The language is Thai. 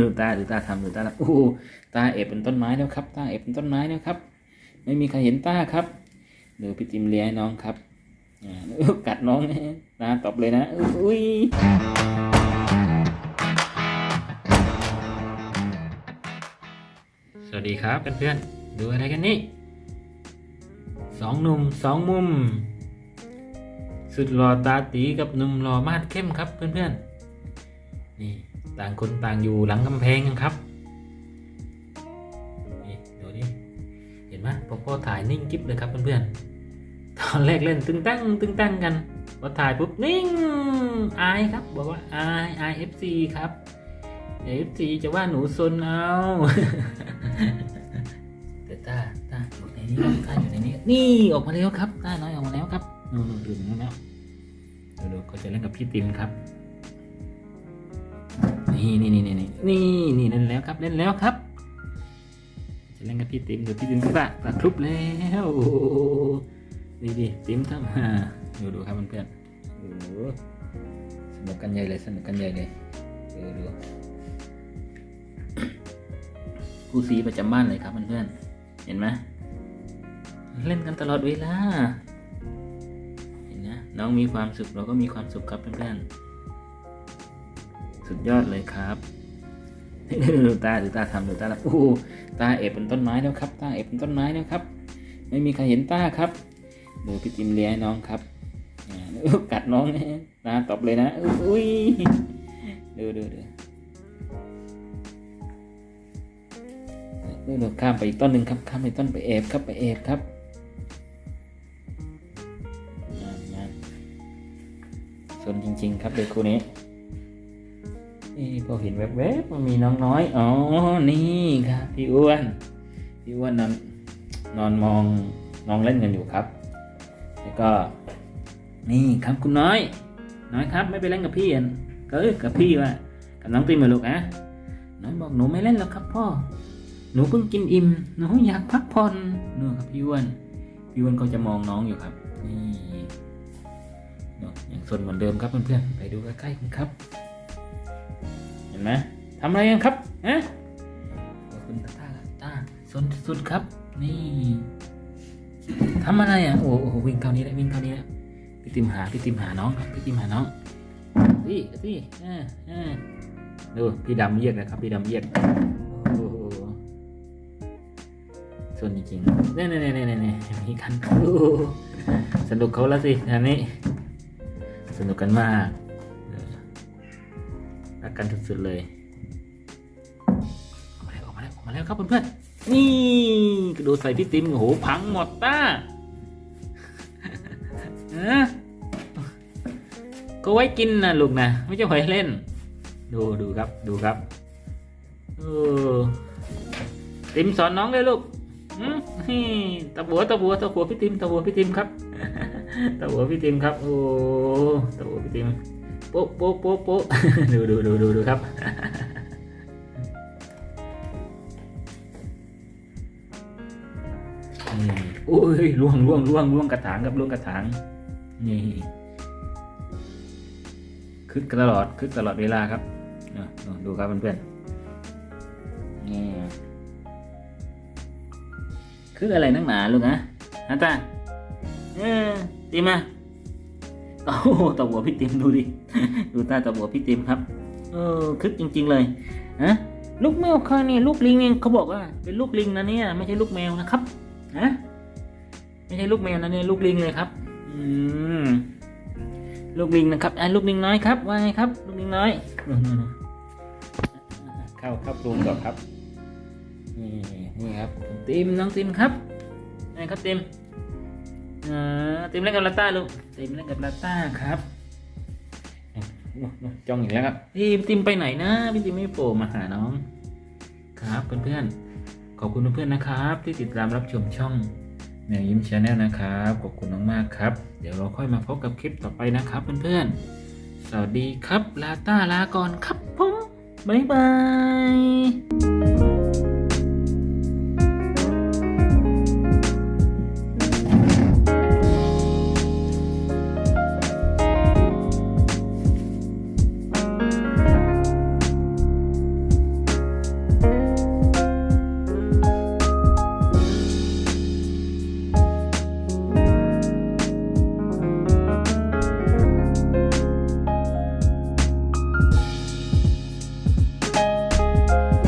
ดูตาดูตาทำดูตาทำโอ้โหตาเอบเป็นต้นไม้แล้วครับตาเอบเป็นต้นไม้แล้วครับ ไม่มีใครเห็นตาครับดูพี่ติมเลี้ยน้องครับอ่ากัดน้องนะตาตบเลยนะอุ้ยสวัสดีครับเพื่อนๆดูอะไรกันนี่สองหนุ่มสองมุม สุดหล่อตาตีกับหนุ่มหล่อมาดเข้มครับเพื่อนๆนี่ ต่างคนต่างอยู่หลังกำแพงกันครับนี่ดูดิเห็นไหมพอพ่อถ่ายนิ่งกิ๊บเลยครับเพื่อนๆตอนแรกเล่นตึงตั้งตึงตั้งกันพอถ่ายปุ๊บนิ่งอายครับบอกว่าอายอายเอฟซีครับเอฟซีจะว่าหนูซนเอาแต่ตาตาอยู่ในนี้ตาอยู่ในนี้นี่ออกมาแล้วครับตาน้อยออกมาแล้วครับนู่นๆดูนี่แล้วดูดูเขาจะเล่นกับพี่ติมครับ นี่นี่นี่นี่นี่นี่เล่นแล้วครับเล่นแล้วครับ จะเล่นกับพี่ติ๋มเดี๋ยวพี่ติ๋มก็ตะตะครุบแล้วโอ้โหนี่ดิติมทำฮ่าดูดูครับเพื่อนๆโอ้สนุกกันใหญ่เลยสนุกกันใหญ่เลยดูดูคู่ซีประจำบ้านเลยครับเพื่อนๆเห็นไหมเล่นกันตลอดเวลาเห็นนะน้องมีความสุขเราก็มีความสุขครับเพื่อนๆ สุดยอดเลยครับดูตาดูตาทำดูตาทำโอ้ตาเอบเป็นต้นไม้แล้วครับ ตาเอบเป็นต้นไม้แล้วครับ ไม่มีใครเห็นตาครับดูพี่จิมเลี้ยน้องครับอ่ากัดน้องนะตาตบเลยนะอุ้ยดูดูดูดูดูข้ามไปอีกต้นหนึ่งครับข้ามไปต้นไปเอบครับไปเอบครับงานงานสนจริง ๆ ครับเด็กคู่นี้ นี่พอเห็นแวบๆมันมีน้องน้อย อ๋อ นี่ครับพี่อ้วน พี่อ้วนนอนนอนมองน้องเล่นกันอยู่ครับ แล้วก็ นี่ครับคุณน้อย น้อยครับไม่ไปเล่นกับพี่อะก็เอ้ยกับพี่ว่ะกับน้องตีมาลูกอะน้อยบอกหนูไม่เล่นแล้วครับพ่อ หนูเพิ่งกินอิ่ม หนูอยากพักผ่อนนู่นครับพี่อ้วน พี่อ้วนก็จะมองน้องอยู่ครับ นี่อะยังสนเหมือนเดิมครับเพื่อนๆ ไปดูใกล้ๆกันครับ ไหมทำอะไรกันครับฮะคุณตาตาตาสนสุดครับ นี่ทำอะไรอะโอ้โหวิ่งเข้านี้แล้ววิ่งเข้านี้แล้วพี่ติมหาพี่ติมหาน้องครับพี่ติมหาน้องพี่พี่อ่าอ่าดูพี่ดำเยียดนะครับ พี่ดำเยียดโอ้โหสนจริงๆเนี่ยเนี่ยเนี่ยเนี่ยเน่มีกันสนุกเขาแล้วสิอันนี้ สนุกกันมาก รักกันสุดๆเลยออกมาแล้วออกมาแล้วออกมาแล้วครับเพื่อนๆนี่กระโดดใส่พี่ติมโอ้โหพังหมดต้าก็ไว้กินนะลูกนะไม่ใช่ไว้เล่น ดูดูครับดูครับเออติมสอนน้องเลยลูกหืมตะบัวตะบัวตะบัวพี่ติมตะบัวพี่ติมครับตะบัวพี่ติมครับโอ้ตะบัวพี่ติม โป๊ะโป๊ะโป๊ะโป๊ะดูดูดูดูดูครับ นี่โอ้ยล่วงล่วงล่วงล่วงกระถางครับล่วงกระถาง นี่คึกตลอดคึกตลอดเวลาครับดูครับเพื่อนๆนี่คึกอะไรนักหนาลูกนะนะตาเออตีมา โอ้โหตบหัวพี่ติมดูดิ ดูตาตบหัวพี่ติมครับ เออคึกจริง ๆ เลยฮะลูกแมวค่ะนี่ลูกลิงเนี่ยเขาบอกว่า เป็นลูกลิงนะเนี่ยไม่ใช่ลูกแมวนะครับฮะไม่ใช่ลูกแมวนะเนี่ยลูกลิงเลยครับ อืมลูกลิงนะครับอะลูกลิงน้อยครับว่าไงครับ ลูกลิงน้อยนู่นๆเข้าเข้าปรุงก่อนครับนี่นี่ครับติมน้องติมครับไงครับติม อ่าติมเล่นกับลาต้าลูกติมเล่นกับลาต้าครับจ้องอีกแล้วครับพี่ติมไปไหนนะพี่ติมไม่โผล่มาหาน้อง ครับเพื่อนๆขอบคุณเพื่อนๆนะครับ ที่ติดตามรับชมช่องแมวยิ้มชาแนลนะครับขอบคุณมากๆครับ เดี๋ยวเราค่อยมาพบกับคลิปต่อไปนะครับเพื่อนๆสวัสดีครับลาต้าลาก่อนครับผมบ๊ายบาย